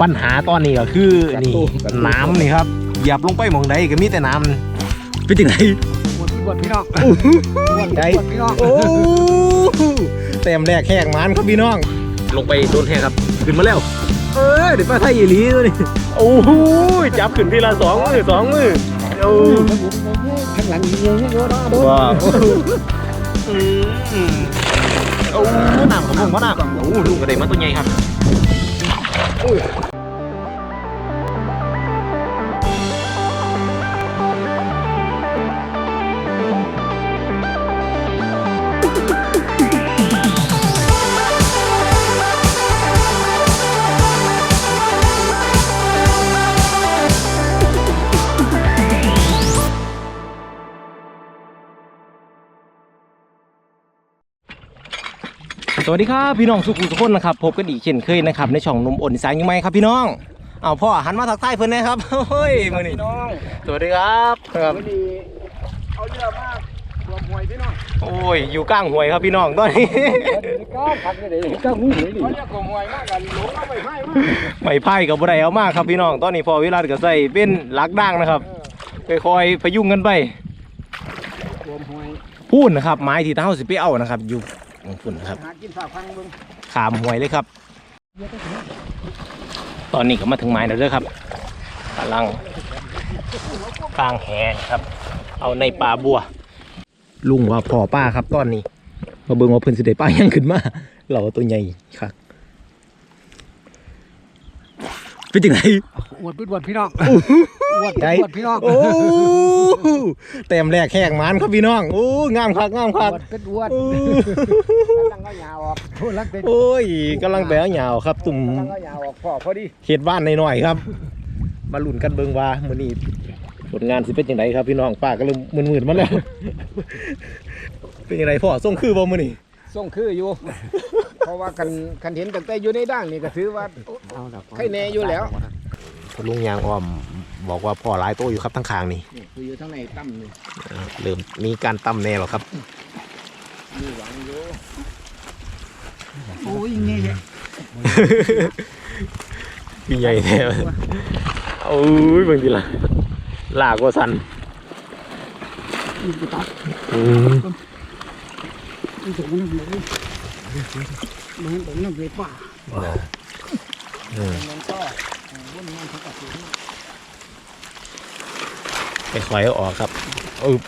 ปัญหาตอนนี้ก็คือนี่น้ำนี่ครับหยับลงไปหมองใดก็มีแต่น้ำเป็นยังไงบวชบวชพี่น้องใจบวชพี่น้องโอ้เต็มแรกแหกมันครับพี่น้อง ลงไปโดนแหกครับขึ้นมาแล้วเอ้ยเดี๋ยวป้าไทยอีหลีตัวนี้โอ้โหจับขึ้นทีละสองมือสองมือโอ้ข้างหลังยิงยิงโยนโดนว้าวอืมโอ้น้ำของผมว่าน้ำโอ้ดูกระเด็นมาตัวใหญ่ครับ Oh yeah. วัสดีครับพี่น้องสุขุมทุกคนนะครับพบกันอีกเช่นเคยนะครับในช่องนมอ่นสายยังไงครับพี่น้องเอาพ่อหันมาทักทายเพื่อนนะครับเฮ้ยมือนี่พี่น้องสวัสดีครับครับวันนี้เอาเรือมากตัวมวยพี่น้องโอ้ยอยู่กลางห้วยครับพี่น้องตอนนี้ก้าวผักเลยก้าวหูเลยเขาจะกมวยมากกันหลงเอาไปให้มากไม่ไพ่กับบุไรเอามากครับพี่น้องตอนนี้พอวิรัตก็ใส่เป็นลักด่างนะครับค่อยๆพยุงกันไปตัวมวยพูนนะครับไม้ที่เท้าสิไปเอานะครับอยู่ ของฝุ่นนะครับ หากินฝ่าพังบึงขามห้วยเลยครับ ตอนนี้ก็มาถึงไม้แล้วเด้อครับกำลังกลางแหครับ เอาในป่าบัว ลุงว่าพ่อป้าครับตอนนี้ มาเบิ่งว่าเพิ่นสิได้ป้ายังขึ้นมา เราตัวใหญ่ครับ เป็นจังไงอวดบวชพี่น้องอวดใจบวชพี่น้องโอ้เต็มแรกแหกมันครับพี่น้องโอ้งามคักงามคักอวดเป็นอวดโอ้กำลังก็ยาวออกพูดลักเป็นโอ้ยกำลังแบวหยาวครับ ตุ่มกำลังก็ยาวออกพอพอดีเขตบ้านหน่อยๆครับ มาลุ้นกันเบิ่งว่ามื้อนี้ผลงานสิเป็นจังไดครับพี่น้องป้าก็เริ่มมึนๆมาแล้วเป็นจังไดพ่อส่งคือบ่มื้อนี้ส่งคืออยู่ เพราะว่ากันกันเห็นตั้งแต่อยู่ในด่างนี่ก็ถือว่าใครแน่อยู่แล้ว พอลุงยางอ้อมบอกว่าพ่อหลายโตอยู่ครับทั้งคางนี่นี่คืออยู่ทั้งในตั้มนี่เออเริ่มมีการตำแน่แล้วครับมีหวังอยู่โอ้ยนี่เนี่ยพี่ใหญ่แท้โอ้ยบางทีละลากว่าสันนี่กูตัดอืม มันถึงมันเลย มันถึงน้ำเลยป่านะเออมันก็วนมันเขาก็ถือไปคอยเอาออกครับอึบ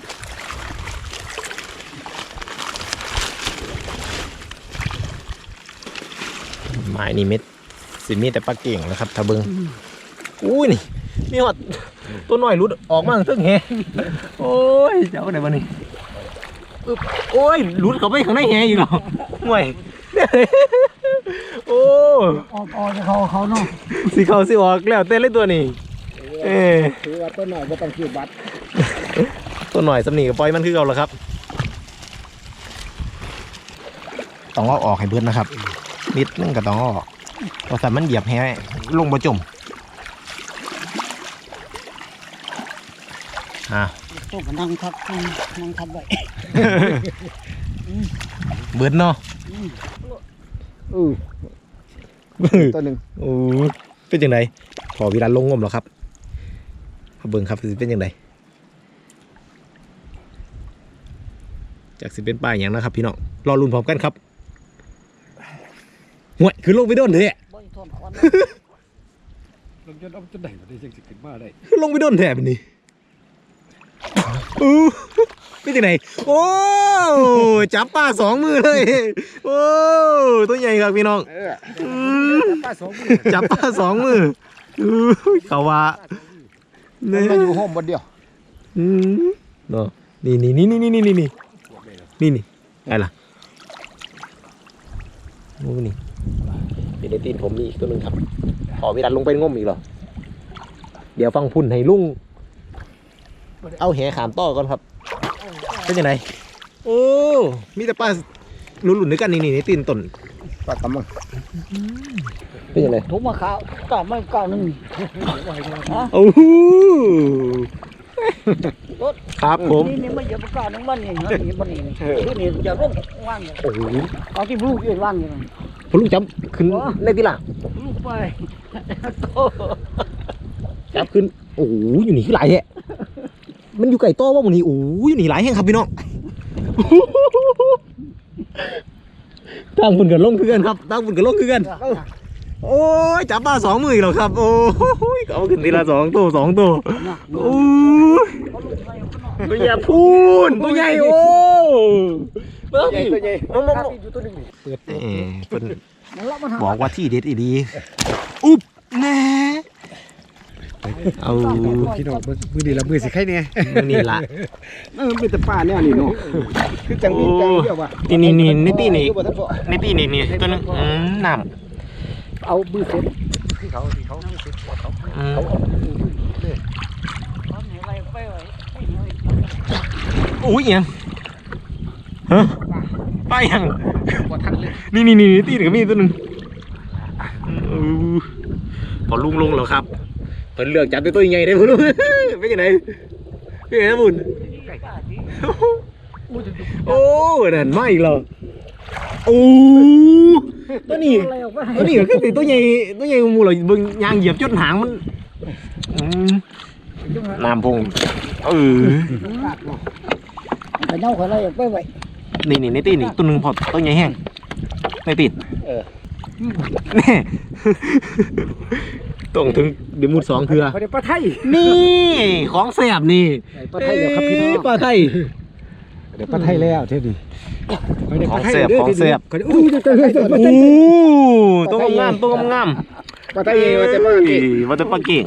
ไม้นี่เม็ดสิมีแต่ปลาเก่งนะครับถ้าเบิงอุ้ยนี่มีหอดตัวน้อยรุดออกมาตึ้งแฮโอ้ยเจ้าไหนบ้านี่อึบโอ้ยรุดเข้าไปข้างในแฮอยู่หรอ ห่วยโอ้ออกออกเขาเขาเนาะสิเข้าสิออกแล้วเต้นเลยตัวนี้เอ้ยถือว่าต้นหน่อยก็ต้องคิวบัตรตัวหน่อยสำนีกับปล่อยมันคือเอาละครับ ต้องเอาออกให้เบิดนะครับ นิดนึงก็ต้องเอาออกเพราะสันมันเหยียบแห้ลงบ่จมอะตัวก็นั่งทับนั่งทับไว้ เบิดเนาะเออตัวหนึ่งโอ้ยเป็นจังไดพอเวลาลงงมแล้วครับเอาเบิ่งครับสิเป็นจังไดจากสิเป็นป้ายอย่างนะครับพี่น้องรอลุ้นพร้อมกันครับห่วยคือลงไปโดนเถอะบ่ทนควันลงจนเอาจนได้มาได้ยังสิขึ้นมาได้ลงไปโดนแถบนี่อู้ เป็นยังไงโอ้ จับปลาสองมือเลย โอ้ ตัวใหญ่ครับพี่น้อง เอออืมป้าสองมือจับปลาสองมืออู้เขาว่ามัเนี่ยนมาอยู่ห้องบนเดียวอืมเนาะนี่นี่นี่นี่นี่นี่นี่นี่นี่นี่ไงล่ะโอ้นี่เป็นในตีนผมมีอีกตัวหนึงครับขอวิรันลงไปงมอีกเหรอ เดี๋ยวฟังพุ่นให้ลุง เอาแหขามต่อก่อนครับ เป็นยังไงโอ้มีแต่ปลาหลุนๆด้วยกันนี่นี่ในตีนต้นปลาตำมังเป็นยังไงถุงมะขาวต่อไม่ก้าวนึงโอ้โหครับผมนี่นี่ไม่ใช่ปลาก้าวนึงมันนี่นี่มันนี่คือนี่จะร่วงว่างโอ้โหเอาที่บลูกยืนว่างอยู่พอลุงจับขึ้นได้ทีละลูกไปจับขึ้นโอ้โหอยู่นี่คือหลายแฮะ มันอยู่ไก่โต้ว่ามันนี่โอ้โหอยู่นี่หลายแห่งครับพี่น้องตั้งฝุ่นกันลงคือกันครับตั้งฝุ่นกันลงคือกันโอ้ยจับมาสองมืออีกแล้วครับ โอ้ยก็เอาขึ้นทีละสองตัวสองตัวโอ้ยตัวใหญ่พูนตัวใหญ่โอ้เบิ้งใหญ่ตัวใหญ่มองมองมองอยู่ตัวหนึงนี่เปิดเป็นมันละมันหาบอกว่าที่เด็ดอีดีอุ๊บแน่ เอาพี่น้องมือดีละมือสิใครเนี่ยนี่ละเออเป็นแต่ป้าเนี่ยนี่เนาะคือจังมีจังเดียวว่ะนี่นี่นี่นี่ตีนี่อยู่บ่ทันพอนี่ตีนี่นี่ตัวนึงอืมน้เอามือเซ็ตที่เขาที่เขามือเซ็ตเขาำอืมเขาเอามือเลยอุ้ยยังฮะไปยังบ่ทันเลยนี่นี่นี่ตีหนึ่งก็มีตัวหนึ่งอือพอลุงลงแล้วครับ เพิ่นเลือกจับได้ตัวใหญ่ได้พุ่นเป็นยังไงเป็นยังไงบุญโอ้นั่นมาอีกแล้วโอ้ตัวนี้ตัวนี้ก็คือตัวใหญ่ตัวใหญ่หมูเราเบิ่งยางเหยียบจนหางมันอืมน้ำพงเออไปเน่าเขาเลยไปไว้นี่นี่ในตีนี่ตัวหนึ่งพอตัวใหญ่แห้งในตีนเออแน่ ต้องถึงเดยวมุดสองเทือ เขาได้ปลาไทยนี่ของแสบนี่ปลาไทยเดี๋ยวครับพี่น้องเอ้ยปลาไทยเดี๋ยวป้าไทยแล้วเท่ดีของแสบของแสบเขาอู้จะเจอตัวโอ้ตัวงามๆตัวงามปลาไทยว่าจะปลาเก่งๆว่าจะปลาเก่ง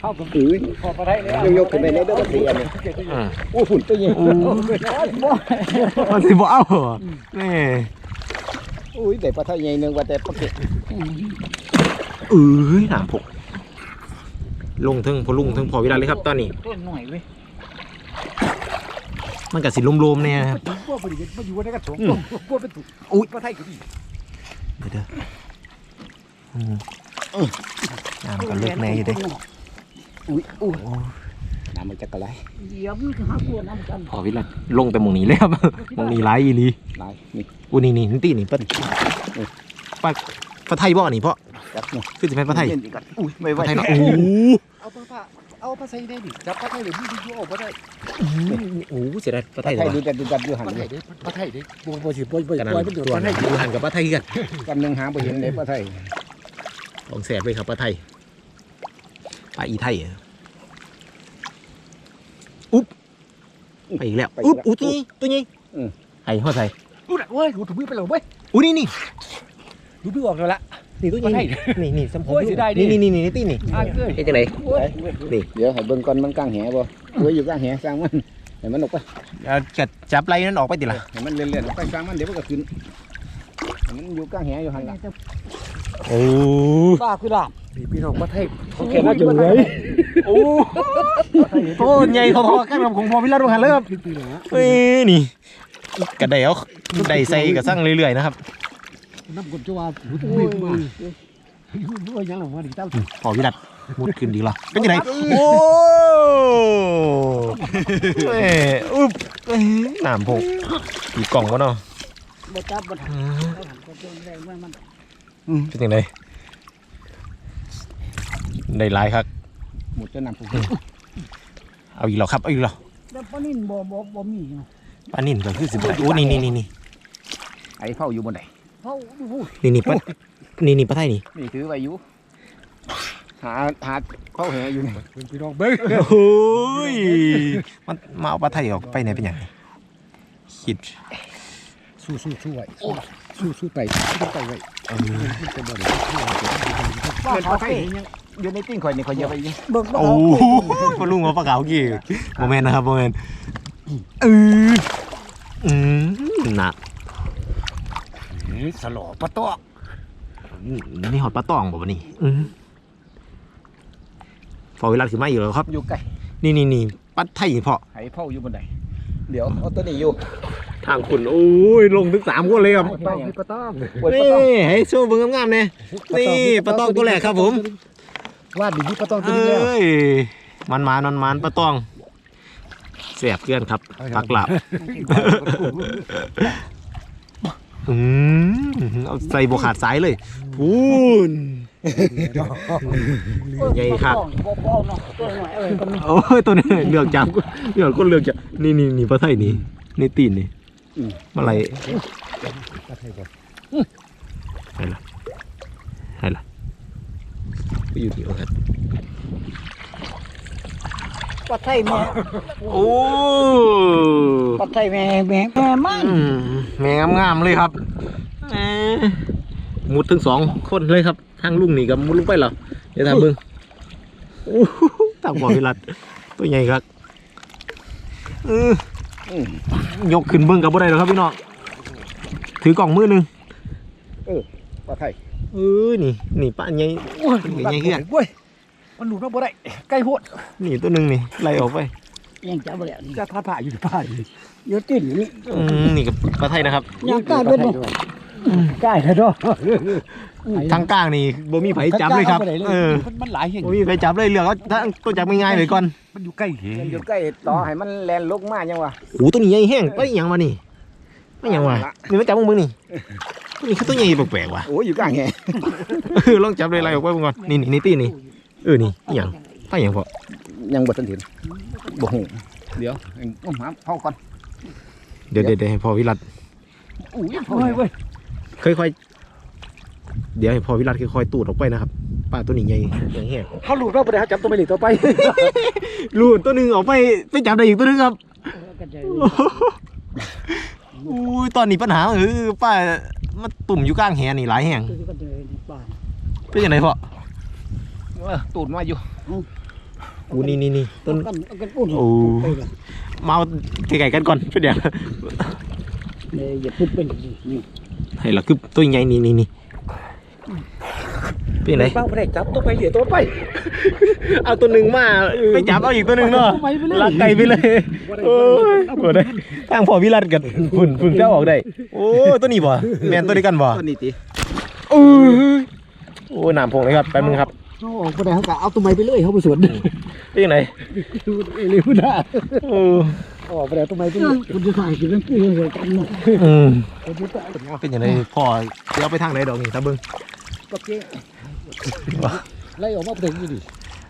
เข้ากับถือพอปลาไทยแล้วยกขึ้นไปในเด้อปลาเก่งอันนี้อืมโอ้ฝุ่นตัวใหญ่มันสิบ่เอาเหรอนี่อุ้ยแต่ปลาไทยใหญ่หนึงว่าแต่ปลาเก่งเอ้ยน้ำพก ลงถึงพอลุงถึงพอเวลาเลยครับตอนนี้ต้นหน่อยเว้ยมันกับสิลมๆเนี่ยนะครับพวกบริเวณมาอยู่ในกระถางพวกเป็นถูกอุ๊ยป้าไทยก็ดีเดี๋ยวเด้ออืมน้ำก็เลิกแน่อยู่เด้อุ้ยอุ้ยน้ำมันจะกระไรเดี๋ยวมันก็หาตัวน้ำกันพอวิลัดลงแต่หมองนี้แล้วหมองนี้ร้ายอีหลีไหลนี่อูนี่นี่นี่ตีนี่ปะปะปะไทยบ่นี่เพราะจับนี่คือจะเป็นปะไทยเล่นอีกกันอุ้ยไม่ไหวปะไทยเนาะโอ้โหเอาป้าป้าเอาป้าไทยได้ดิจับป้าไทยเดี๋ยวมึงดูออกมาได้โอ้โหเสียดายปะไทไทยยแต่ดูว่าแต่ดูดับอยู่หันป้าไทเลยยได้ป้าไทยได้บ่บ่สิบ่บ่กันปล่อยนั่มันนโดนตัวป้าไทยดูหันกับปะไทยกันกันหนึ่งหาไปเห็นเลยปลาไทยของแสบเลยครับปะไทยปลาอีไทยอะอุ๊บไปอีกแล้วอุ๊บอุ๊บตัวนี้ตัวนี้ไอ้หัวใส่ดูน่ะเว้ยดูถูกมือไปแล้วเว้ยอุ๊นี่นี่ ดูมือออกแล้วล่ะนี่ตัวปะไทนี้ยนี่นี่สมพโอ้ยเสียดายดินี่นี่นี่นี่ตีนี่อ่าเกินเฮ็ดจังไดเดี๋ยวให้เบิ่งก่อนมันกลางแหบ่เว้ยอยู่กลางแหสร้างมันให้มันออกไปเอาจัดจับไรนั้นออกไปติล่ะให้มันเลื่อนๆออกไปสร้างมันเดี๋ยวมันก็ขึ้นให้มันอยู่กลางแหอยู่หันละโอ้ป้าคือหลานนี่พี่น้องป้าไทยโอเคนะจุ๋ยโอ้โตใหญ่พอๆกันกับของพอพิลาดหันเลยครับขึ้นไปแล้วเอ้ยนี่กระเดวได้ใส่กระสั่งเรื่อยๆนะครับ น้ำกดจะว่าดูถูกมือมาดูว่ายังหลังมาดิตั้งพอพิลัดมุดขึ้นดีกว่าเป็นยังไงโอ้เอ้ยอุ๊บเอ้ยน้ำพกอีกล่องวะเนาะบ่จับบ่ทันอืมบ่ทันก็โดนแรงมันมันเป็นยังไงได้หลายครับหมดจะนำผมเอาอีกแล้วครับเอาอีกแล้วแล้วปลานิ่นบ่บ่บ่มีเนาะปลานิ่นก็คือสิบโอ้นี่นี่นี่นี่ไอ้เผาอยู่บนไหนเฮาโอ้ย นี่นี่ปลานี่นี่ปลาไทยนี่นี่ถือไว้อยู่หาหาเผาแหอยู่นี่เป็นพี่น้องเบิ้งโอ้ยมันมาเอาปลาไทยออกไปไหนเป็นอย่างคิดสู้สู้สู้ไว้สู้สู้ไต่สู้ไต่ไว้เออจะบ่ได้ป้าเงินปเขาลาไทเก่ยงยังอยู่ในติ้งข่อยนี่ข่อยเยอะไปอยู่เบิกบ่โอ้เขาโหปลาลุงเอาปลาขาวกี่โมเมนต์นะครับโมเมนต์เอออืมหนัก สลอปะตอกนี่หอดปลาตองบอกว่านี่อืมฟอเวลาคือไม่อยู่แล้วครับ อยู่ไกลนี่นี่นี่ปลาไทยเพาะไอ้เผาอยู่บนไหนเดี๋ยวเอาตัวนี้อยู่ ทางคุณโอ้ยลงถึงสามคนเลยครับปะตอกปะตอกปวดนี่ปลาตองให้โชว์เบิ่งงามๆเนี่ยนี่ปลาตองตัวแรกครับผมวาดดีที่ปะตองตัวเอนี้แล้ว้ยมันมานมันมันปลาตองเสียบเกลือนครับปักหลับ อืมเอาใส่บวขาดสายเลยพูนใหญ่ครับบ่บ่เนาะตัวหน่อยเอ้ยก็มีโอ้ยตัวนี้เลือกจับเลือกคนเลือกจับนี่นี่นี่ปลาไทยนี่นี่ตีนนี่มาอะไรปลาไทยบ่ใช่ละใช่ละไปอยู่ที่โอ้ครับ ปลาไทยแม่โอ้ปลาไทยแม่แม่แม่มันอืมแม่งามๆเลยครับแหมมุดถึงสองคนเลยครับทางลุงนี่กับมุดลงไปเหรอเดี๋ยวทำเบิ้งโอ้โหทางบ่อวิรัตตัวใหญ่ครับเออยกขึ้นเบิ้งกับบ่ได้หรอกครับพี่น้องถือกล่องมือหนึงปลาไทยเออนี่นี่ป้าใหญ่โอ้ยใหญ่เหี้ยเว้ย มันหลุดมาบ่ได้ใกล้โหดนี่ตัวหนึ่งนี่ไล่ออกไปยังจับบ่แล้วนี่จะท่าผ่าอยู่ในป่าอยู่อยู่ติดนี่อืมนี่กับปลาไทยนะครับยังกล้าเป็นบ่กล้าแล้วเนาะทางกลางนี่บ่มีไผจับเลยครับเออมันมันหลายแห่งบ่มีไผจับเลยเลือกเอาถ้าตัวจับง่ายๆเลยก่อนมันอยู่ใกล้เหมันอยู่ใกล้ต่อให้มันแลนลกมายังวะโอ้ตัวนี้ใหญ่แห้งไปอหยังวะนี่ไม่หยังวะนี่มาจับมึงมึงนี่ตัวนี้คือตัวใหญ่แปลกๆว่ะโอ้ยอยู่กลางแหเออลองจับเลยไล่ออกไปมึงก่อนนี่นี่นี่ตีนี่ เออนี่อหยังไปอหยังพอยังบ่ทันเห็นบ่ฮู้เดี๋ยวเอาหาเผาก่อนเดี๋ยวเดี๋ยวเดี๋ยวให้พ่อวิรัตอู้ยโอ้ยเว้ยค่อยๆเดี๋ยวให้พ่อวิรัตค่อยๆตูดออกไปนะครับปลาตัวนี้ใหญ่ใหญ่แห้งเขาหลุดมาบ่ได้เขาจับตัวไม่หลีกต่อไปลูดตัวหนึงออกไปไปจับได้อีกตัวหนึงครับก็จะอุ้ยตอนนี้ปัญหาคือป้ามันตุ่มอยู่กลางแหนี่หลายแห่งก็จะบ้านเป็นยังไงพ่อ เออตูดมาอยู่อู้นี่นี่นี่ต้นกันกันอุ่นโอ้มาเอาไก่ๆกันก่อนเป็นยังเลยอย่าพูดเป็นนี่ให้ละคือตัวใหญ่นี่นี่นี่เป็นยังไงบ้างบ่ได้จับตัวไปเหลียตัวไป เอาตัวหนึ่งมาไปจับเอาอีกตัวหนึ่งเนาะไปไปเลยลักไก่ไปเลยโอ้ยบ่ได้ทางพ่อวิรัตกันฝุ่นฝุ่นเจ้าออกได้ โอ้ตัวนี้บ่แมนตัวเดียวกันบ่ตัวนี้ติโอ้ยโอ้ยน้ำพงเลยครับแป๊บนึงครับ เขาออกบ่ได้เขาก็เอาตัวไม่ไปเลยเขาไปสวนเป็นยังไงเอ้ยเลยพุ่นน่ะโอ้ออกบ่ได้ตัวไม่ไปเลยคุณจะถ่ายกินแล้วกูเลยกันเนาะอืมคนที่ตายเป็นยังไงพ่อเดี๋ยวไปทางไหนดอกนี่ตาเบิ้งก็เก้ไล่ออกมาบ่ได้อยู่ดิ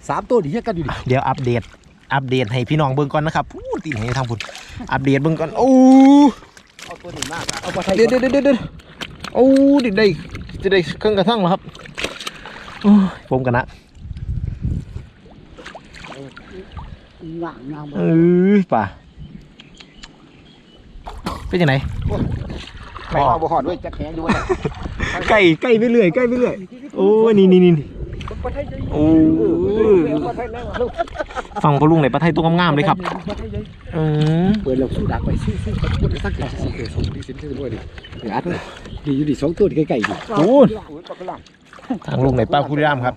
สามตัวดิเฮียกันอยู่ดิเดี๋ยวอัปเดตอัปเดตให้พี่น้องเบิ่งก่อนนะครับพูดตีให้ทางพุ่นอัปเดตเบิ่งก่อนโอ้เอาตัวนี้มากอะเอาปลาไทยเดี๋ยวเดี๋ยวเดี๋ยวเดี๋ยวโอ้ดิได้จะได้เครื่องกระทั่งแล้วครับ โอ้ยผมกันนะหลังงามเออป่าเป็นยังไงไปเอาบ่ฮอดด้วยจักแหงอยู่ว่าใกล้ใกล้ไปเรื่อยใกล้ไปเรื่อยโอ้ยนี่นี่นี่นี่ปลาไทยใหญ่โอ้ยปลาไทยแล้วลูกฟังพ่อลุงไหนปลาไทยตัวงามๆเลยครับปลาไทยใหญ่อืมเปิดเราสู้ดักไปสู้สู้คนไปสักกี่สี่เกิดสองดีสิบสี่ด้วยดิเดี๋ยวอัดดีอยู่ดิสองตัวดิใกล้ๆดิโอ้ย โอ้ยปลากระหล่ทางลุงไหนป้าพูดรามครับ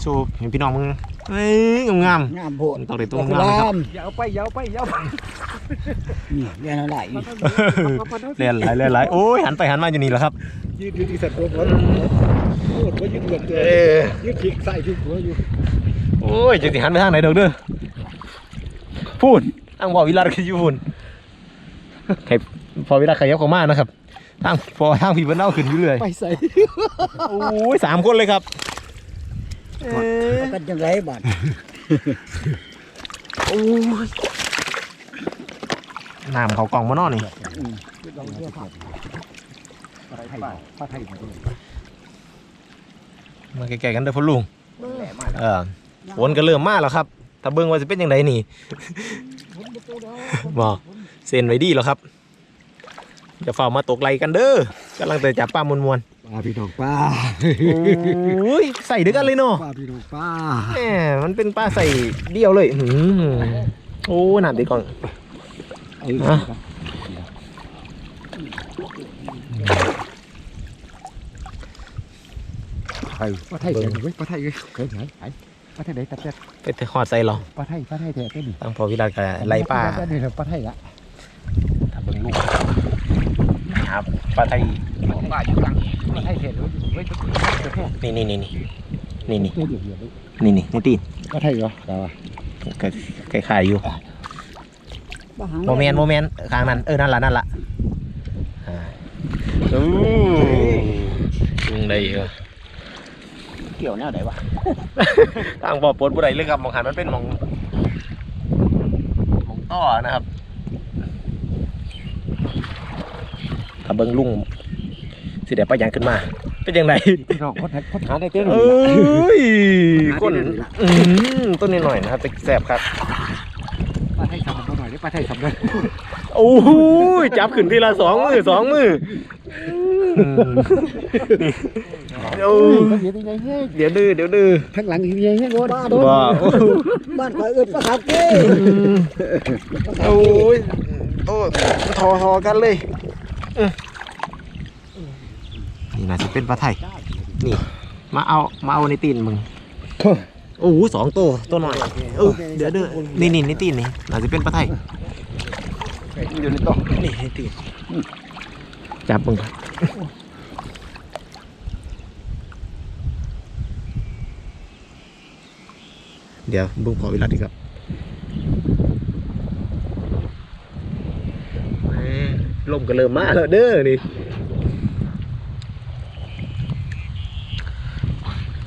โชว์เห็นพี่น้องมึงเฮ้ยงามงามโพดๆต้องได้ตัวงามๆนะครับยาวไปยาวไปยาวไปนี่เรียนอะไรเลียนหลายเลียนหลายโอ้ยหันไปหันมาอยู่นี่แหละครับยืดยืดที่สัตว์ตัวหัวโอ้ยยืดเหลือเกินยืดขีกใส่ขีกหัวอยู่โอ้ยจะสิหันไปทางไหนเด้อเด้อพูดทางพ่อวิรัตคืออยู่พูนให้พ่อวิรัตขยับเข้ามานะครับ ทางพอทางพี่เพิ่นเอาขึ้นอยู่เรื่อยไปใส่โอ้ยสามคนเลยครับเอ้ยกันจังไรบ้านโอ้ยน้ำเขากล่องมานอนนี่ปลาไทยปลาไทยมาใกล้ๆกันเด้อพ่อลุงเออฝนก็เริ่มมาแล้วครับ ถ้าเบิ่งว่าจะเป็นยังไงนี่บอกเซ็นไว้ดีแล้วครับ จะเฝ้ามาตกไหลกันเด้อกำลังแต่จับปลามวนปลาพี่น้องปลาๆโอ้ยใส่ด้วยกันเลยเนาะปลาพี่น้องปลาแหมมันเป็นปลาใส่เดียวเลยหืมโอ้น้ำตีก่อน เออฮะไทยปลาไทยเสียงเว้ยปลาไทยเว้ยเคยเห็นไหมปลาไทยไหนตัดเจ็ดไปแต่หอดใส่เหรอปลาไทยปลาไทยแท้แค่นี้ตั้งพอวิรัตกับไล่ปลานี่แหละปลาไทยละ ถ้าเบิ่งลูกครับปลาไทยำปลาอยู่กลางปลาไทยแท้เลยเว้ยนี่นี่นี่นี่นี่นี่ตัวเดียวเดียวเลยนี่นี่นี่ตีนปลาไทยเหรอปลาก็คล้ายๆอยู่โมเมนโมเมนข้างนั้นเออนั่นละนั่นละอ่าโอ้ลุงได้อีกเหรอเกี่ยวแนวไหนวะทางบ่อปลดบ่ได้เลยครับหมองหันมันเป็นหมองหมองต้อนะครับถ้า เบิ่งลุงสิได้ปลาหยังขึ้นมา เป็นยังไงพี่น้องคนหาคนหาได้เต้นเอ้ยก้นอืมต้นนิดหน่อยนะครับแต่แสบครับปลาไทยสับมาหน่อยได้ปลาไทยสับเลยโอ้โหจับขึ้นทีละสองมือสองมืออืมโอ้ยเดี๋ยวยังไงเฮ้ยเดี๋ยวดื้อเดี๋ยวดื้อข้างหลังยังไงเฮ้ยโดนบ้าบ้านคอยเอิ้นปลาครับเก้โอ้ยโอ้ทอทอกันเลยอื้อ นี่น่าจะเป็นปลาไทยนี่ มาเอามาเอาในตีนมึงโอ้โหสองตัวตัวหน่อยเออเดี๋ยวเด้อนี่นี่ในตีนนี่น่าจะเป็นปลาไทยอยู่ในโต๊ะนี่ในตีนจับมึงก่อนเดี๋ยวเบุ้งพอเวลาดีครับแหม่ ลมก็เริ่มมาแล้วเด้อนี่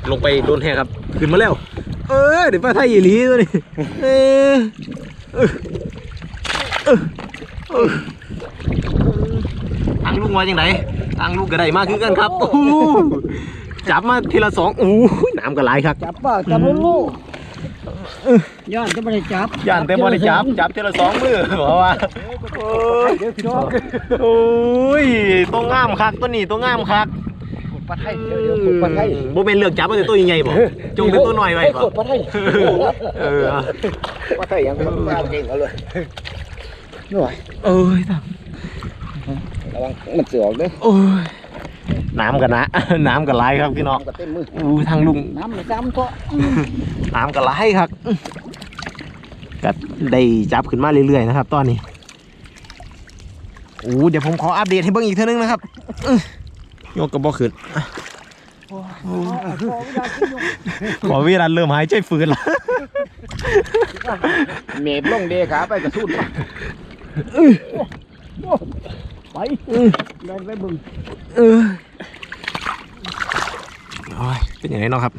ลงไปโดนแหกครับ ขึ้นมาแล้ว เออเดี๋ยวป้าไทยอีหลีตัวนี้เออออเออเออทางลุงว่าจังไดทางลุงก็ได้มากคือกันครับจับมาทีละสองโอ้น้ำก็ไหลครับ จับป่ะจับลูก ย้อนจะไม่ได้จับย่านเต็มบริจับจับทีละสองมือบอกว่าโอ้ยเดี๋ยวพี่น้องโอ้ยตัวงามคักตัวนี้ตัวงามคักปลาไทยเดี๋ยวเดี๋ยวปลาไทยโบเป็นเลือกจับมาแต่ตัวใหญ่ๆบอกจงเป็นตัวหน่อยไว้บอกปลาไทยเออปลาไทยยังเป็นปลาเก่งเอาเลยหน่อยเอ้ยตามระวังมันเสือออกเด้อโอ้ย น้ำกันนะ น้ำกันไหลครับพี่น้องน้ำก็เต็มมืออู้ทางลุงน้ำในซ้ำก็น้ำกันไหลครับก็ได้จับขึ้นมาเรื่อยๆนะครับ ตอนนี้อู้เดี๋ยวผมขออัปเดตให้เบิ่งอีกเท่านึงนะครับอื้อยกกระบอกขึ้นขอเวลาเริ่มหายใจฝืนแล้วเมบลงเดขาไปกระสุนไปเดินไปบึง เออโอ้ยเป็นอย่างไรเนาะครับ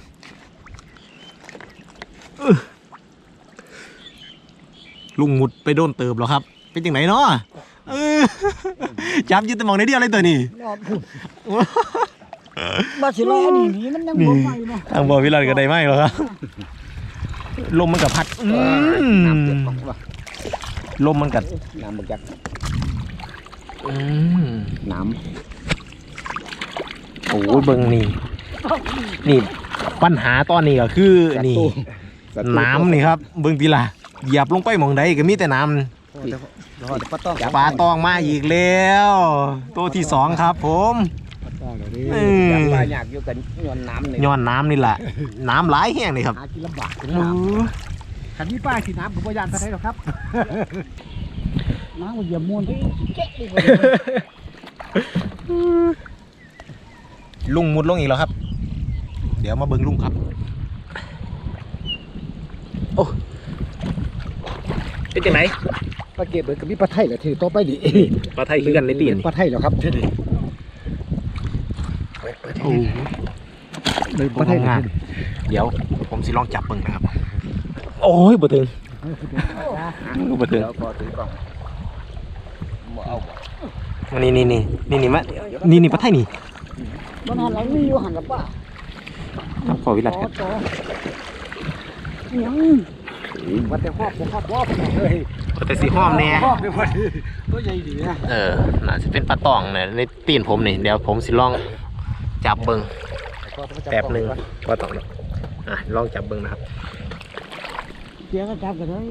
เอ้อลุงหมุดไปโดนเติบแล้วครับ เป็นอย่างไรเนาะเออจับยึดแตมองในเดียวเลยตัวนี้รอบพุ่นบ้าสิลอยนี่นี่มันยังบ่ไปเนาะทางบอวิลันก็ได้ไหมเหรอครับลมมันกับพัดอืมน้ำเจ็บของว่ะลมมันกัดน้ำบักจักอืมน้โอ้ยเบิ่งนี่ นี่ปัญหาตอนนี้ก็คือำนี่ศัตรูน้ำนี่ครับเบิ่งทีละเหยียบลงไปหมองใดก็มีแต่น้ปลาต้องำปลาตองมาอีกแล้ว ตัวที่สองครับ ผมปลาต้องเดี๋ยวนี้อืมจับปลาอยากอยู่กันย้อนน้ำนี่ย้อนน้ำนี่แหละน้ำหลายแห้งเลยครับหากินลำบากโอ้ยขันนี้ป้าสีน้ำผมพยานปลาไทยหรอกครับน้ำมันอย่ามวนที่เจ๊ดีกว่าลุงมุดลงอีกแล้วครับ เดี๋ยวมาเบิ่งลุงครับ โอ้เป็นจังไหนปลาเก็บเหมือนกับมีปลาไทยเหรอทีต่อไปดิปลาไทยคือกันในตีนปลาไทยเหรอครับทีนี้โอ้ปลาไทยเหรอเดี๋ยวผมสิลองจับเบิ่งนะครับ โอ้ยบ่ถึงบ่ถึงเดี๋ยวพอถือกล่องบ่เอาบ่นี่นี่นี่นี่นี่มานี่นี่ปลาไทยนี่มันหันหลังมีอยู่หันละป้า ทางขอวิรัตต่อกันต่อยังวันแต่ครอบผมครอบวอบเลยแต่สีหอมแน่ครอบไปพอดีตัวใหญ่ดีนะเออน่าจะเป็นปลาตองเนี่ยในตีนผมนี่เดี๋ยวผมสิลองจับเบิ่งแป๊บหนึ่งปลาตองอะลองจับเบิ่งนะครับเสียก็จับกันเลย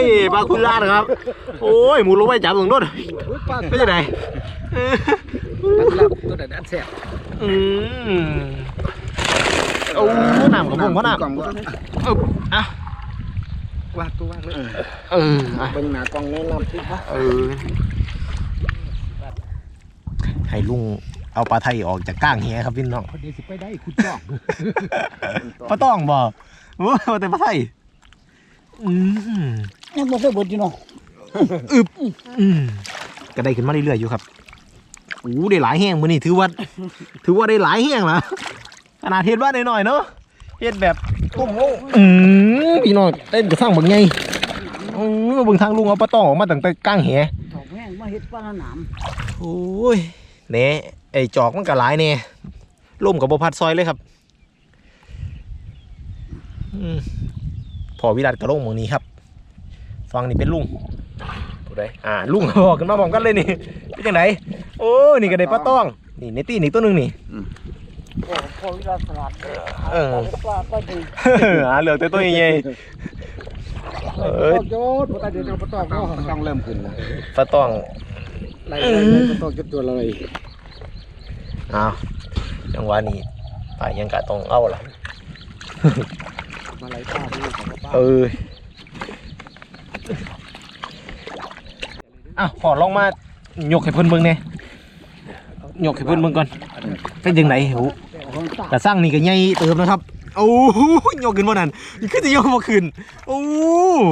ยปลาคุณลาดครับ โอ้ยหมูลงไปจับตรงนู้นเป็นยังไงตัวไหนด้านแสบอืมโอ้น้ำกับผมเขาน้กล่องบ่ำเอออะวาดตัววาดเลยเอออะเบิ่งหน้ากล่องแนะนำสิครับเออให้ลุงเอาปลาไทยออกจากก้างแหครับพี่น้องคนเดียวสิไปได้คุณจ้องปลาต้องบ่โอ้ยแต่ปลาไทย อืมยังบ่เคยเบิดอยู่เนาะอืมก็ได้ขึ้นมาเรื่อยๆอยู่ครับโอ้ได้หลายแห้งมื้อนี้ถือว่า ถือว่าได้หลายแห้งนะขนาดเฮ็ดว่าหน่อยๆเนาะเฮ็ดแบบต้มโง่อืมพี่น้องเต้นกระสั่งบักไงอืมมาเบิ่งทางลุงเอาปลาต้องออกมาตั้งแต่กลางแหดอกแห้งมาเฮ็ดปลาหนามโอ้ยแหน่ไอ้จอกมันก็หลายแน่ล่มกับบ่พัดซอยเลยครับอืม พอวิรัตก็ลงหมองนี้ครับฟังนี่เป็นลุงผู้ใดอ่าลุงบอกกันมาพร้อมกันเลยนี่เป็นจังไดโอ้นี่ก็ได้ปลาต้องนี่ในตีนอีกตัวหนึงนี่พอพอเวลาสลัดเออปลาปลาดีหาเหลือกแต่ตัวใหญ่ๆเอ้ยโยนปลาเดียวจะปลาตอกก็ต้องเริ่มขึ้นแล้วปลาต้องไล่ไล่ปลาตอกจนตัวอะไรอ้าวจังหวะนี้ไปยังกะต้องเอาล่ะ มาไล่ป้าดูของป้าเอออ้าวขอลองมายกให้เพิ่นเบิ่งแหน่ยกให้เพิ่นเบิ่งก่อนเป็นจังไดโหของตากระสร้างนี่ก็ใหญ่เติมนะครับโอ้โหยกขึ้นบ่นั่นนี่คือจะยกบ่ขึ้นโอ้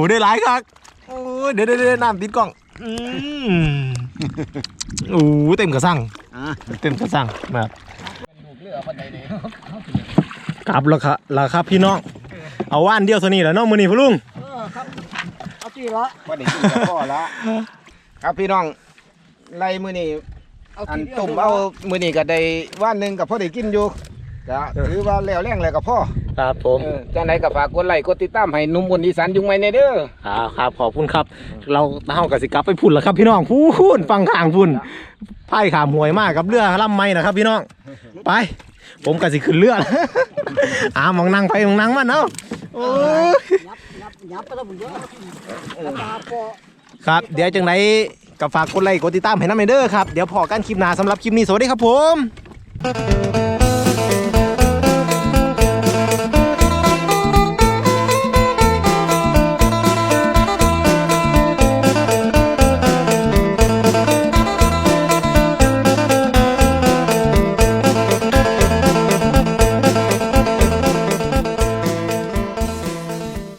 ได้หลายคักโอ้ยเดี๋ยวเดี๋ยวเดี๋ยวน้ำติดกล้องอืมโอ้เต็มกระสังเต็มกระสังแบบกลับแล้วครับแล้วครับพี่น้อง เอาว่านเดียวเท่านี้แหล้วน้องมือนี่พ่อลุง เออครับ เอาที่ละพอได้กินกับพ่อละครับพี่น้องไล่มื้อนี้เอาอันที่เดียวตุ่มเอามื้อนี้ก็ได้ว่านหนึงกับพ่อได้กินอยู่ก็ถือว่าแล้วแรงแล้วกับพ่อครับผมเออจังไดก็ฝากกดไลค์กดติดตามให้หนุ่มบนอีสานยุงไม้ในเด้อครับครับขอบคุณครับ เราเฮากับสิกลับไปพุ่นแล้วครับ พี่น้องพูนฟังข้างพุ่นไพ่ขามหวยมากกับเรือลำไม้นะครับ พี่น้อง ไป ผมกับสิขึ้นเรือ อ่ามองนั่งไปมองนั่งมันเนาะ โอ้ยับยับยับไปแล้วผมเยอะตาพอครับ เดี๋ยวจังไดกับฝากกดไลค์กดติดตามให้น้ำเด้อครับ เดี๋ยวพอกันคลิปหน้าสำหรับคลิปนี้สวัสดีครับผม